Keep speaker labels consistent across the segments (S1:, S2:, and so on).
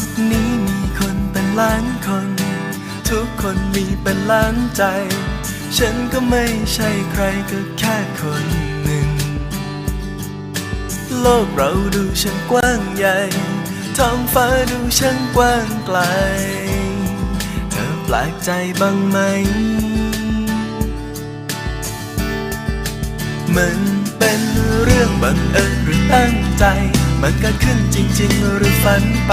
S1: กนี้มีคนเป็นล้านคน ทุกคนมีเป็นล้านใจ ฉันก็ไม่ใช่ใครก็แค่คนหนึ่ง โลกเราดูฉันกว้างใหญ่ ท้องฟ้าดูฉันกว้างไกล เธอแปลกใจบ้างไหม มันเป็นเรื่องบังเอิญหรือตั้งใจมันก็ขึ้นจริง ๆ หรือฝันไป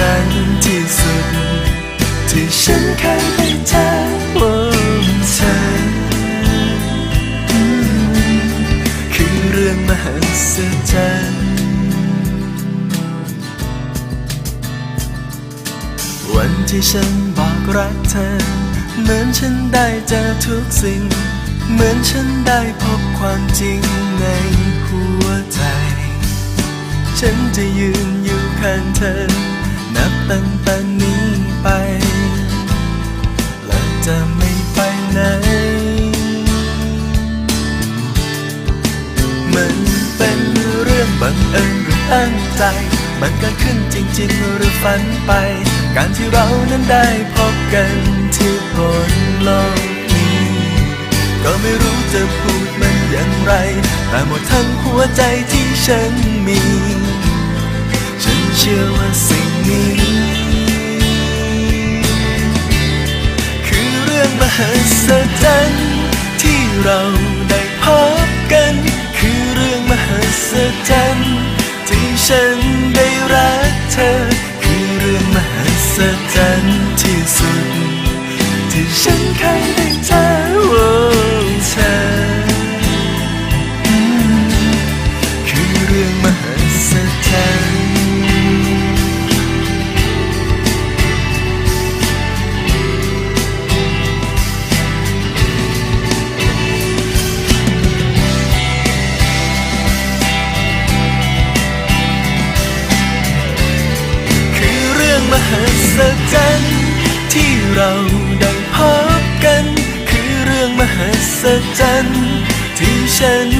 S1: จรรย์ที่สุด ที่ฉันเคยได้เจอโอ้เธอคือเรื่องมหัศจรรย์วันที่ฉันบอกรักเธอ เหมือนฉันได้เจอทุกสิ่ง เหมือนฉันได้พบความจริงในหัวใจ ฉันจะยืนอยู่ข้างเธอ นับตั้งแต่นี้ไป และจะไม่ไปไหน มันเป็นเรื่องบังเอิญหรือตั้งใจ มันเกิดขึ้นจริง ๆ หรือฝันไป การที่เรานั้นได้พบกันที่บนโลกนี้ ก็ไม่รู้จะพูดมันอย่างไร แต่หมดทั้งหัวใจที่ฉันมี ฉันเชื่อว่าสิ่ง นี้ คือเรื่องมหัศจรรย์ที่เราได้พบกัน คือเรื่องมหัศจรรย์ที่ฉันได้รักเธอ คือเรื่องมหัศจรรย์ที่สุด ศจรรย์ที่ฉัน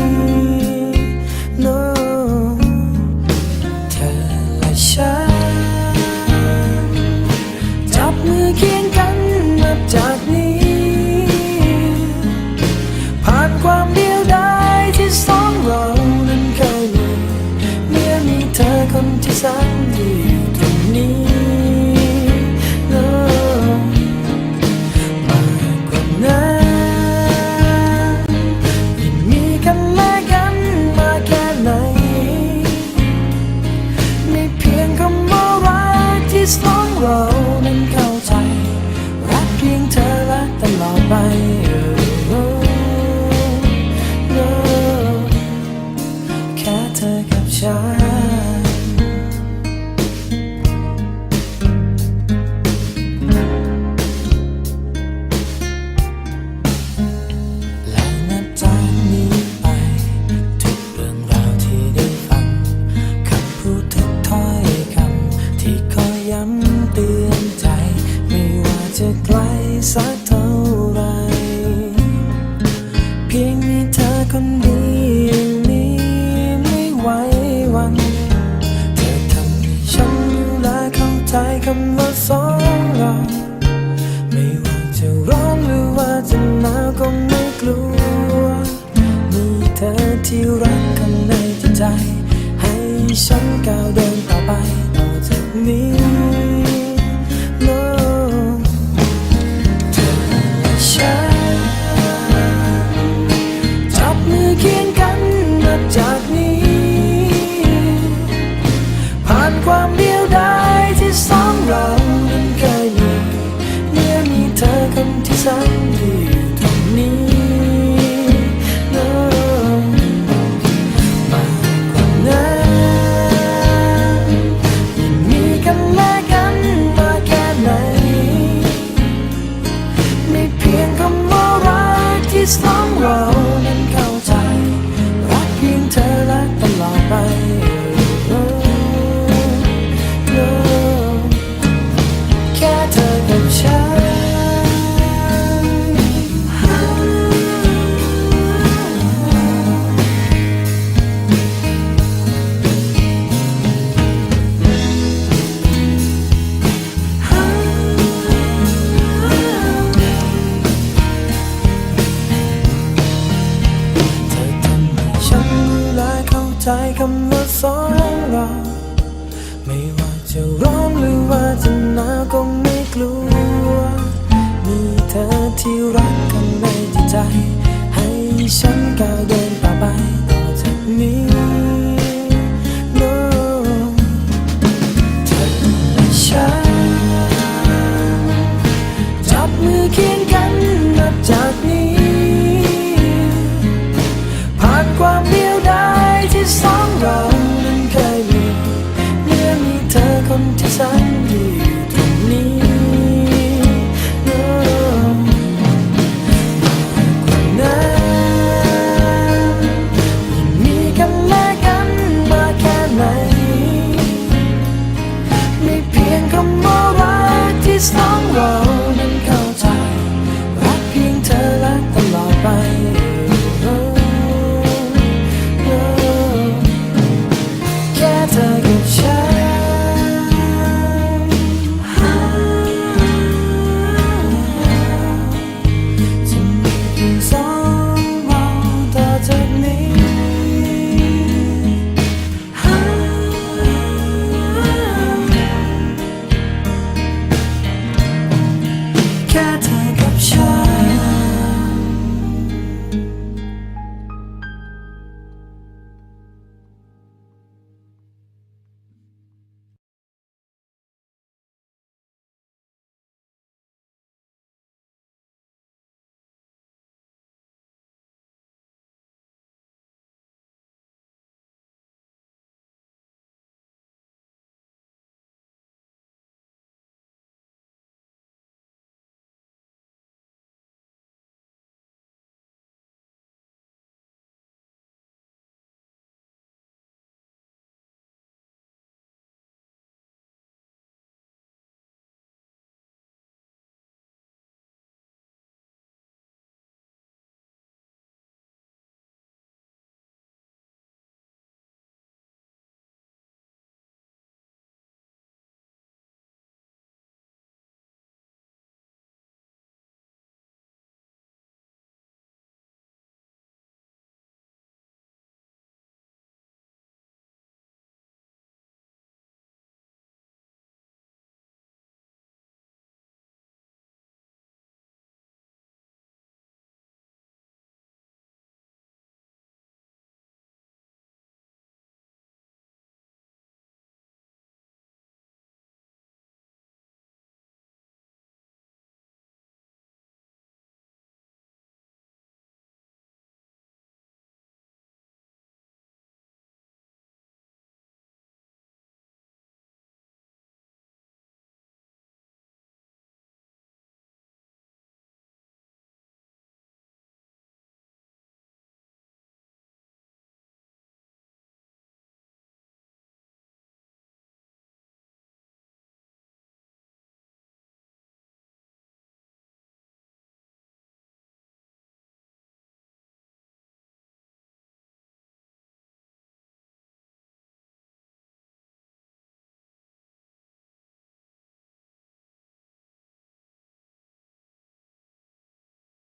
S2: ฉันข้าในจิตใจ ให้ฉันก้าวเดินต่อไปต่อจากนี้เธอและฉันจับมือเคียงกันนับจากนี้ ผ่านความเดียวดายที่สองเรานั้นเคยมีเมื่อมีเธอคนที่สาม 想改变。